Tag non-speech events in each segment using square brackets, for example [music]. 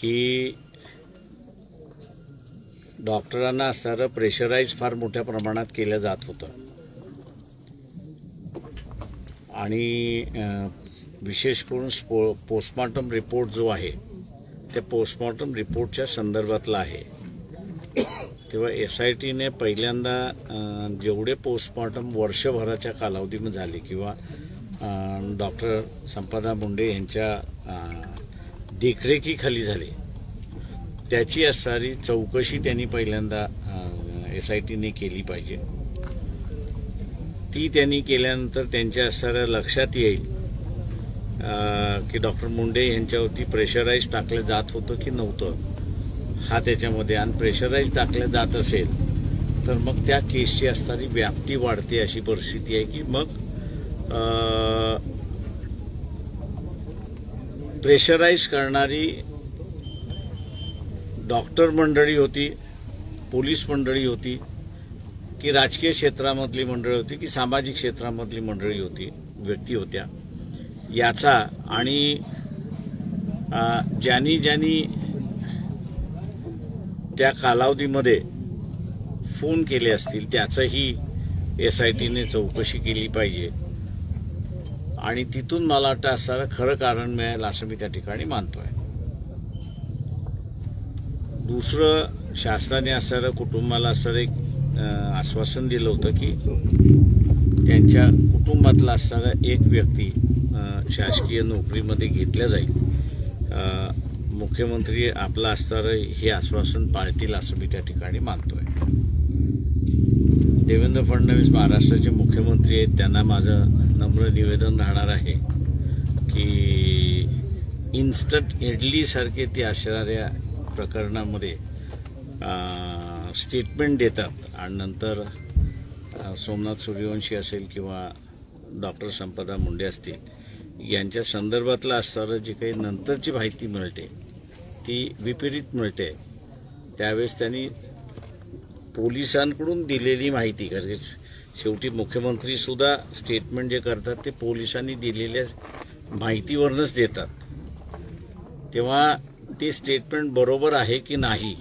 की डॉक्टरांना असणारं प्रेशराईज फार मोठ्या प्रमाणात केलं जात होतं. आणि विशेष करून स्पो पोस्टमॉर्टम रिपोर्ट जो आहे त्या पोस्टमॉर्टम रिपोर्टच्या संदर्भातला आहे. तेव्हा एस आय टीने पहिल्यांदा जेवढे पोस्टमॉर्टम वर्षभराच्या कालावधीमध्ये झाले किंवा डॉक्टर संपदा मुंडे यांच्या देखरेखीखाली झाले. त्याची असणारी चौकशी त्यांनी पहिल्यांदा एस आय टीने केली पाहिजे. ती त्यांनी केल्यानंतर त्यांच्या असणाऱ्या लक्षात येईल की डॉक्टर मुंडे यांच्यावरती प्रेशराईज टाकलं जात होतं की नव्हतं. हा त्याच्यामध्ये आणि प्रेशराईज टाकलं जात असेल तर मग त्या केसची असणारी व्याप्ती वाढते अशी परिस्थिती आहे की मग प्रेशराईज करणारी डॉक्टर मंडळी होती पोलीस मंडळी होती की राजकीय क्षेत्रामधली मंडळी होती की सामाजिक क्षेत्रामधली मंडळी होती व्यक्ती होत्या. याचा आणि ज्यांनी ज्यांनी त्या कालावधीमध्ये फोन केले असतील त्याचंही एस आय टीने चौकशी केली पाहिजे. आणि तिथून मला वाटतं असणारं खरं कारण मिळेल असं मी त्या ठिकाणी मानतोय. दुसरं शासनाने असणारं कुटुंबाला असणारं एक आश्वासन दिलं होतं की त्यांच्या कुटुंबातला असणारा एक व्यक्ती शासकीय नोकरीमध्ये घेतल्या जाईल. मुख्यमंत्री आपला असणारं हे आश्वासन पाळतील असं मी त्या ठिकाणी मानतोय. देवेंद्र फडणवीस महाराष्ट्राचे मुख्यमंत्री आहेत त्यांना माझं नम्र निवेदन राहणार आहे की इन्स्टंट इडलीसारखे ते असणाऱ्या प्रकरणामध्ये स्टेटमेंट देतात. आणि नंतर सोमनाथ सूर्यवंशी असेल किंवा डॉक्टर संपदा मुंडे असतील यांच्या संदर्भातलं असणारं जी काही नंतरची माहिती मिळते ती विपरीत मिळते. त्यावेळेस त्यांनी पोलिसांकडून दिलेली माहिती कारण शेवटी मुख्यमंत्रीसुद्धा स्टेटमेंट जे करतात ते पोलिसांनी दिलेल्या माहितीवरूनच देतात. तेव्हा ते स्टेटमेंट बरोबर आहे की नाही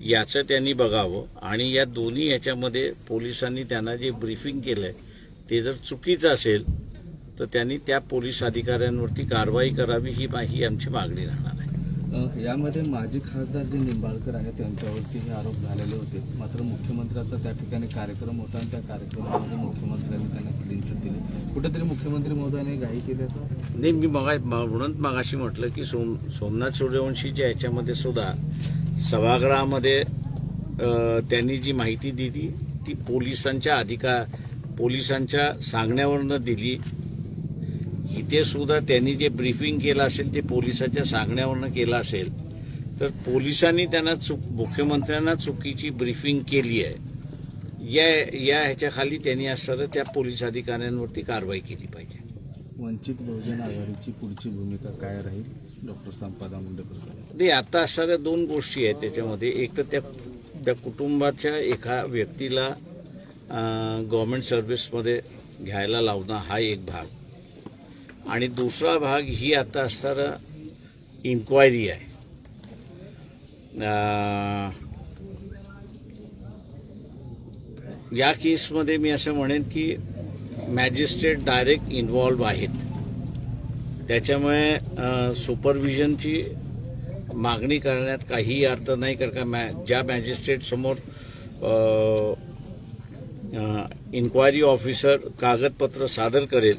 याचं त्यांनी बघावं आणि या दोन्ही याच्यामध्ये पोलिसांनी त्यांना जे ब्रीफिंग केलं आहे ते जर चुकीचं असेल तर त्यांनी त्या पोलीस अधिकाऱ्यांवरती कारवाई करावी ही मा- आमची मागणी राहणार आहे. यामध्ये माजी खासदार जे निंबाळकर आहेत त्यांच्यावरती हे आरोप झालेले होते. मात्र मुख्यमंत्र्याचा त्या ठिकाणी कार्यक्रम होता आणि त्या कार्यक्रमामध्ये मुख्यमंत्र्यांनी त्यांना क्लीन चिट दिली. कुठेतरी मुख्यमंत्री महोदयाने घाई केली असं? नाही मी मगा म्हणून मगाशी म्हटलं की सोम सोमनाथ सूर्यवंशीच्या याच्यामध्ये सुद्धा सभागृहामध्ये त्यांनी जी माहिती दिली ती पोलिसांच्या अधिकार पोलिसांच्या सांगण्यावरनं दिली. इथे सुद्धा त्यांनी जे ब्रीफिंग केलं असेल ते पोलिसाच्या सांगण्यावरनं केलं असेल तर पोलिसांनी त्यांना चुक मुख्यमंत्र्यांना चुकीची ब्रीफिंग केली आहे. या या ह्याच्याखाली त्यांनी असणारं त्या पोलीस अधिकाऱ्यांवरती कारवाई केली पाहिजे. वंचित बहुजन आघाडीची पुढची भूमिका काय राहील? डॉक्टर संपदा मुंडेकर ते आता असणाऱ्या दोन गोष्टी आहेत त्याच्यामध्ये. एक तर त्या त्या कुटुंबाच्या एका व्यक्तीला गव्हर्मेंट सर्व्हिसमध्ये घ्यायला लावणं हा एक भाग. आणि दुसरा भाग ही आता असणारा इन्क्वायरी आहे. या केसमध्ये मी असं म्हणेन की मॅजिस्ट्रेट डायरेक्ट इन्व्हॉल्व आहेत. त्याच्यामुळे सुपरविजनची मागणी करण्यात काहीही अर्थ नाही कारण का मॅ ज्या मॅजिस्ट्रेटसमोर इन्क्वायरी ऑफिसर कागदपत्र सादर करेल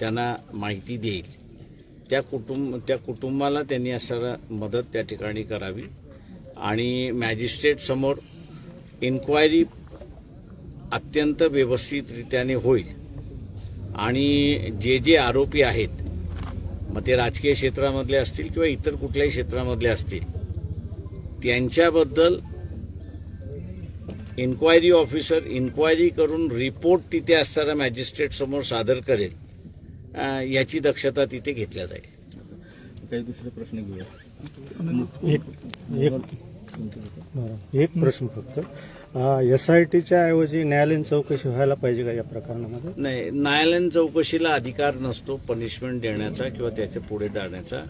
त्यांना माहिती देईल. त्या कुटुंब त्या कुटुंबाला त्यांनी असणारा मदत त्या ठिकाणी करावी. आणि मॅजिस्ट्रेट समोर इन्क्वायरी अत्यंत व्यवस्थितरित्याने होईल. आणि जे जे आरोपी आहेत मग ते राजकीय क्षेत्रामधले असतील किंवा इतर कुठल्याही क्षेत्रामधले असतील त्यांच्याबद्दल इन्क्वायरी ऑफिसर इन्क्वायरी करून रिपोर्ट तिथे असणाऱ्या मॅजिस्ट्रेट समोर सादर करेल. याची दक्षता तिथे घेतल्या जाईल. काही दुसरे प्रश्न घेऊया. एक एक बरं. एक प्रश्न फक्त. एस आय टीच्या ऐवजी न्यायालयीन चौकशी व्हायला पाहिजे का या प्रकरणामध्ये? नाही न्यायालयीन चौकशीला अधिकार नसतो पनिशमेंट देण्याचा किंवा त्याच्या पुढे जाण्याचा.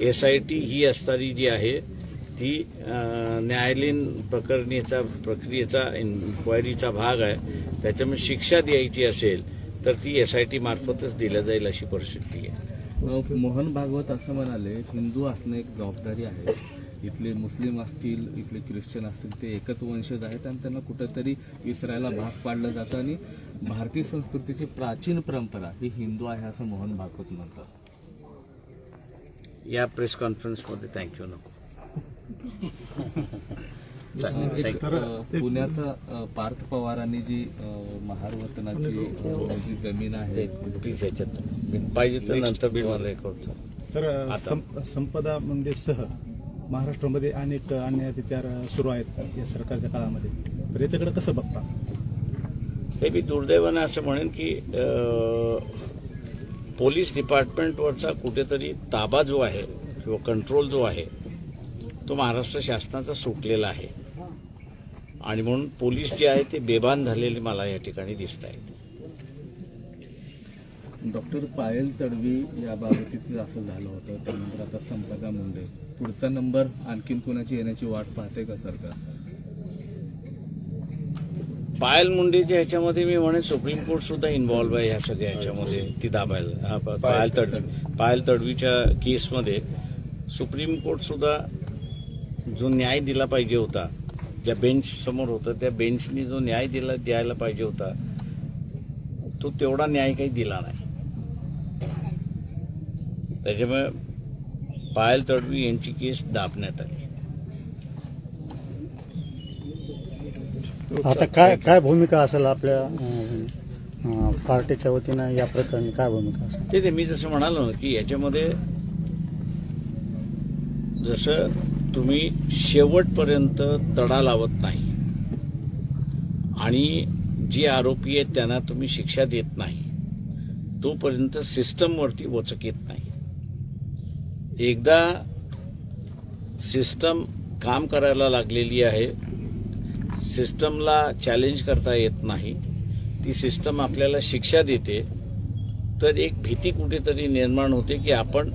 एस आय टी ही असणारी जी आहे ती न्यायालयीन प्रकरणीचा प्रक्रियेचा इन्क्वायरीचा भाग आहे. त्याच्यामुळे शिक्षा द्यायची असेल तर ती एस आय टी मार्फतच दिल्या जाईल अशी परिस्थिती आहे. मोहन भागवत असं म्हणाले हिंदू असणं एक जबाबदारी आहे. इथले मुस्लिम असतील इथले ख्रिश्चन असतील ते एकच वंशज आहेत आणि त्यांना कुठंतरी विसरायला भाग पाडलं जातं आणि भारतीय संस्कृतीची प्राचीन परंपरा ही हिंदू आहे असं मोहन भागवत म्हणतात. या प्रेस कॉन्फरन्समध्ये थँक्यू नको. [laughs] पुण्याचा पार्थ पवारांनी जी अ, महार वतनाची अ, जी जमीन आहे. ते प्लीज याच्यात पाहिजे तर नंतर तुम्हाला रेकॉर्ड तर संपदा मंदिरसह महाराष्ट्रामध्ये अनेक अन्याय अत्याचार सुरू आहेत या सरकारच्या काळामध्ये. तर याच्याकडे कसं बघता? हे मी दुर्दैवानं असं म्हणेन की पोलीस डिपार्टमेंटवरचा कुठेतरी ताबा जो आहे किंवा कंट्रोल जो आहे तो महाराष्ट्र शासनाचा सुटलेला आहे. आणि म्हणून पोलीस जे आहे ते बेभान झालेले मला या ठिकाणी दिसत आहेत. डॉक्टर पायल तडवी याबाबतीचं असं झालं होतं त्यानंतर आता संपदा मुंडे. पुढचा नंबर आणखीन कोणाची येण्याची वाट पाहते का सरकार? पायल मुंडेच्या ह्याच्यामध्ये मी म्हणेन सुप्रीम कोर्ट सुद्धा इन्व्हॉल्व्ह आहे ह्या सगळ्या ह्याच्यामध्ये ती दाबायला प- पायल तड पायल तडवीच्या केसमध्ये सुप्रीम कोर्ट सुद्धा जो न्याय दिला पाहिजे होता ज्या बेंच समोर होतं त्या बेंचनी जो न्याय दिला द्यायला पाहिजे होता तो तेवढा न्याय काही दिला नाही. त्याच्यामुळे पायल तडवी यांची केस दाबण्यात आली. आता काय काय भूमिका असेल आपल्या पार्टीच्या वतीनं या प्रकरणी काय भूमिका असेल? ते ते मी जसं म्हणालो ना की याच्यामध्ये जसं तुम्ही शेवटपर्यंत तडा लावत नाही. आणि जे आरोपी आहेत त्यांना तुम्ही शिक्षा देत नाही. तोपर्यंत सिस्टमवरती वचक येत नाही. एकदा सिस्टम काम करायला लागलेली आहे. सिस्टमला चॅलेंज करता येत नाही. ती सिस्टम आपल्याला शिक्षा देते. तर एक भीती कुठेतरी निर्माण होते की आपण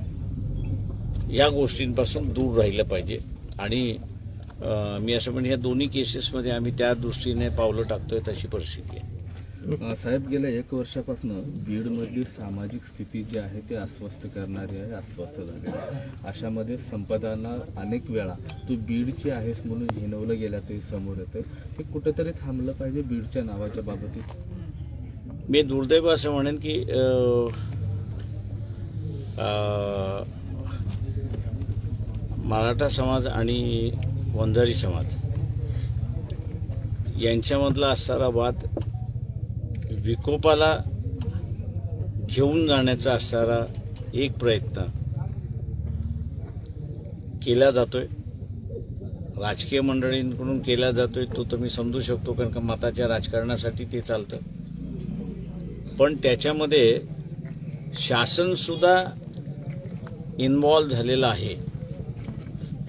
या गोष्टींपासून दूर राहिलं पाहिजे. आणि मी असं म्हणेन या दोन्ही केसेसमध्ये आम्ही त्या दृष्टीने पावलं टाकतोय तशी परिस्थिती आहे. साहेब गेल्या एक वर्षापासून बीडमधली सामाजिक स्थिती जी आहे ती अस्वस्थ करणारी आहे अस्वस्थ झाली अशामध्ये संपदांना अनेक वेळा तू बीडची आहेस म्हणून हिनवलं गेल्याचंही समोर येतं हे कुठेतरी थांबलं पाहिजे बीडच्या नावाच्या बाबतीत. मी दुर्दैव असं म्हणेन की मराठा समाज आणि वंजारी समाज यांच्यामधला असणारा वाद विकोपाला घेऊन जाण्याचा असणारा एक प्रयत्न केला जातोय. राजकीय मंडळींकडून केला जातोय तो तुम्ही समजू शकतो कारण का मताच्या राजकारणासाठी ते चालतं. पण त्याच्यामध्ये शासनसुद्धा इन्वॉल्व्ह इन्व्हॉल्व झालेलं आहे.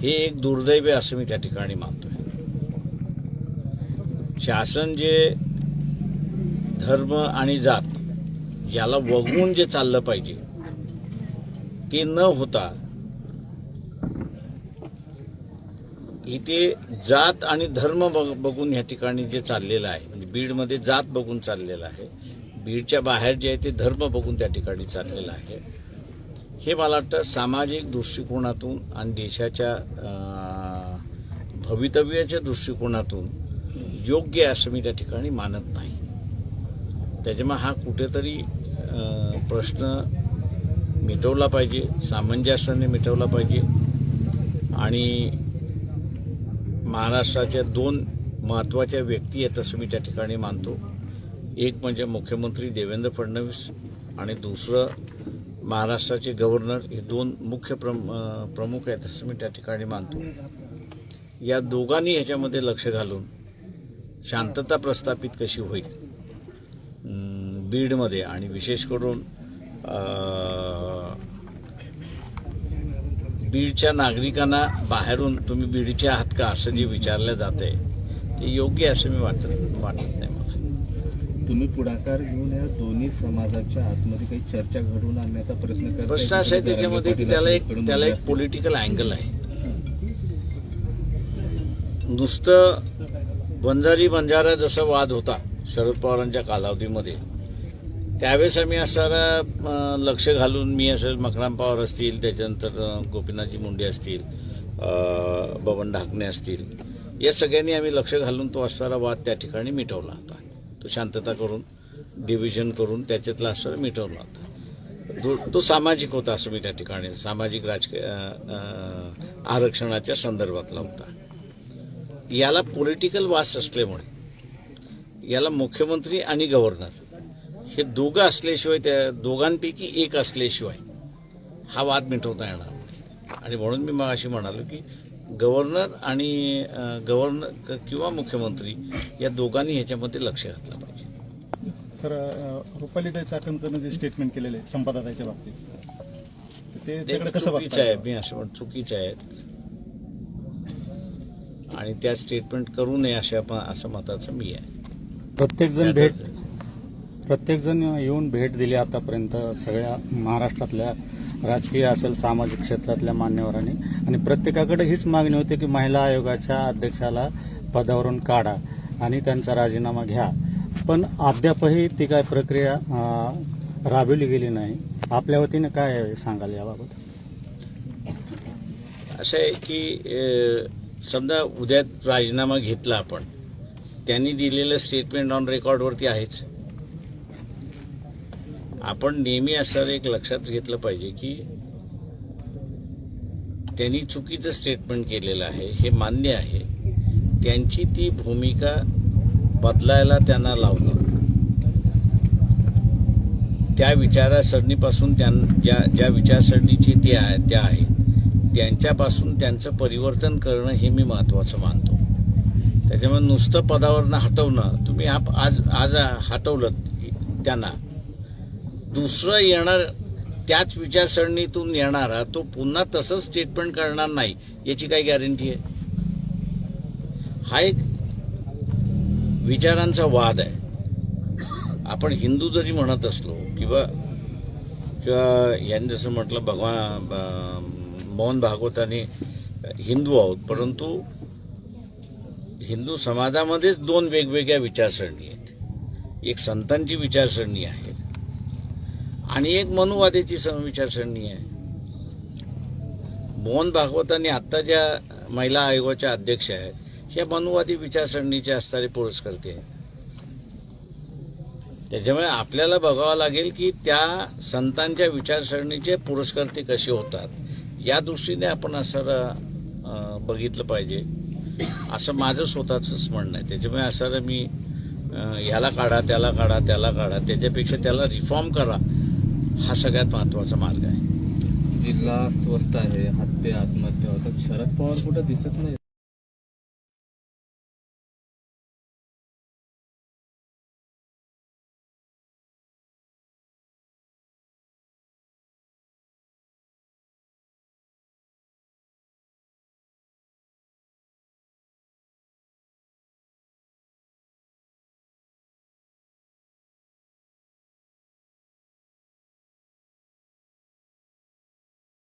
हे एक दुर्दैव आहे असं मी त्या ठिकाणी मानतोय. शासन जे धर्म आणि जात याला वगळून जे चाललं पाहिजे ते न होता इथे जात आणि धर्म बघ- बघून या ठिकाणी जे चाललेलं आहे म्हणजे बीडमध्ये जात बघून चाललेलं आहे बीडच्या बाहेर जे आहे ते धर्म बघून त्या ठिकाणी चाललेलं आहे. हे मला वाटतं सामाजिक दृष्टिकोनातून आणि देशाच्या भवितव्याच्या दृष्टिकोनातून योग्य असं मी त्या ठिकाणी मानत नाही. त्याच्यामुळे हा कुठेतरी प्रश्न मिटवला पाहिजे सामंजस्याने मिटवला पाहिजे. आणि महाराष्ट्राच्या दोन महत्त्वाच्या व्यक्ती आहेत असं मी त्या ठिकाणी मानतो. एक म्हणजे मुख्यमंत्री देवेंद्र फडणवीस आणि दुसरं महाराष्ट्राचे गव्हर्नर हे दोन मुख्य प्रम प्रमुख आहेत असं मी त्या ठिकाणी मानतो. या दोघांनी ह्याच्यामध्ये लक्ष घालून शांतता प्रस्थापित कशी होईल? बीडमध्ये आणि विशेष करून बीडच्या नागरिकांना बाहेरून तुम्ही बीडच्या आहात का असं जे विचारलं जात आहे ते योग्य असं मी वाटत वाटत नाही तुम्ही पुढाकार घेऊन या दोन्ही समाजाच्या आतमध्ये काही चर्चा घडवून आणण्याचा प्रयत्न करताय? प्रश्न असा आहे त्याच्यामध्ये की त्याला एक त्याला एक. पॉलिटिकल अँगल आहे नुसतं बंजारी बंजारा जसा वाद होता शरद पवारांच्या कालावधीमध्ये त्यावेळेस आम्ही असारा अं, लक्ष घालून मी असं मकराम पवार असतील त्याच्यानंतर गोपीनाथजी मुंडे असतील बबन ढाकणे असतील या सगळ्यांनी आम्ही लक्ष घालून तो असणारा वाद त्या ठिकाणी मिटवला होता तो शांतता करून डिव्हिजन करून त्याच्यातला असं मिटवला होता. तो तो सामाजिक होता असं मी त्या ठिकाणी सामाजिक राजकीय आरक्षणाच्या संदर्भातला होता. याला पॉलिटिकल वास असल्यामुळे याला मुख्यमंत्री आणि गव्हर्नर हे दोघं असल्याशिवाय त्या दोघांपैकी एक असल्याशिवाय हा वाद मिटवता येणार नाही. आणि म्हणून मी मग अशी म्हणालो की गव्हर्नर आणि गव्हर्नर किंवा मुख्यमंत्री या दोघांनी ह्याच्यामध्ये लक्ष घातलं पाहिजे. सर रुपालीताई चाकणकरनं जे स्टेटमेंट केलेले आहे संपादकाच्या बाबतीत ते कसं चुकीचं आहे मी असं म्हणतो चुकीचं आहेत. आणि त्या स्टेटमेंट करू नये अशा असं मताचं मी आहे. प्रत्येकजण भेट प्रत्येकजण येऊन भेट दिली आतापर्यंत सगळ्या महाराष्ट्रातल्या राजकीय असेल सामाजिक क्षेत्रातल्या मान्यवरांनी. आणि प्रत्येकाकडे हीच मागणी होती की महिला आयोगाच्या अध्यक्षाला पदावरून काढा आणि त्यांचा राजीनामा घ्या. पण अद्यापही ती काय प्रक्रिया राबवली गेली नाही. आपल्या वतीने काय सांगाल याबाबत? असं आहे की समजा उद्या राजीनामा घेतला आपण त्यांनी दिलेलं स्टेटमेंट ऑन रेकॉर्डवरती आहेच. आपण नेहमी असं एक लक्षात घेतलं पाहिजे की त्यांनी चुकीचं स्टेटमेंट केलेलं आहे हे मान्य आहे. त्यांची ती भूमिका बदलायला त्यांना लावणं त्या विचारसरणीपासून त्यां ज्या ज्या विचारसरणीची ते आहे त्या आहेत त्यांच्यापासून त्यांचं परिवर्तन करणं हे मी महत्त्वाचं मानतो. त्याच्यामुळे नुसतं पदावरनं हटवणं तुम्ही आप आज आज हटवलं त्यांना दुसरं येणार त्याच विचारसरणीतून येणारा तो पुन्हा तसंच स्टेटमेंट करणार नाही याची काही गॅरंटी आहे? हा एक विचारांचा वाद आहे. आपण हिंदू जरी म्हणत असलो किंवा किंवा यांनी जसं म्हटलं भगवान ब- मोहन भागवताने हिंदू आहोत परंतु हिंदू समाजामध्येच दोन वेगवेगळ्या विचारसरणी आहेत. एक संतांची विचारसरणी आहे आणि एक मनुवादाची स- विचारसरणी आहे. मोहन भागवतांनी आत्ता ज्या महिला आयोगाच्या अध्यक्ष आहेत ह्या मनुवादी विचारसरणीचे असणारे पुरस्कर्ते आहेत. त्याच्यामुळे आपल्याला बघावं लागेल की त्या संतांच्या विचारसरणीचे पुरस्कर्ते कसे होतात. या दृष्टीने आपण असं बघितलं पाहिजे. असं माझं स्वतःच म्हणणं आहे. त्याच्यामुळे असं मी याला काढा त्याला काढा त्याला काढा त्याच्यापेक्षा त्याला रिफॉर्म करा. हा सगळ्यात महत्त्वाचा मार्ग आहे. जिल्हा स्वस्त आहे हत्या आत्महत्या होतात शरद पवार कुठं दिसत नाही.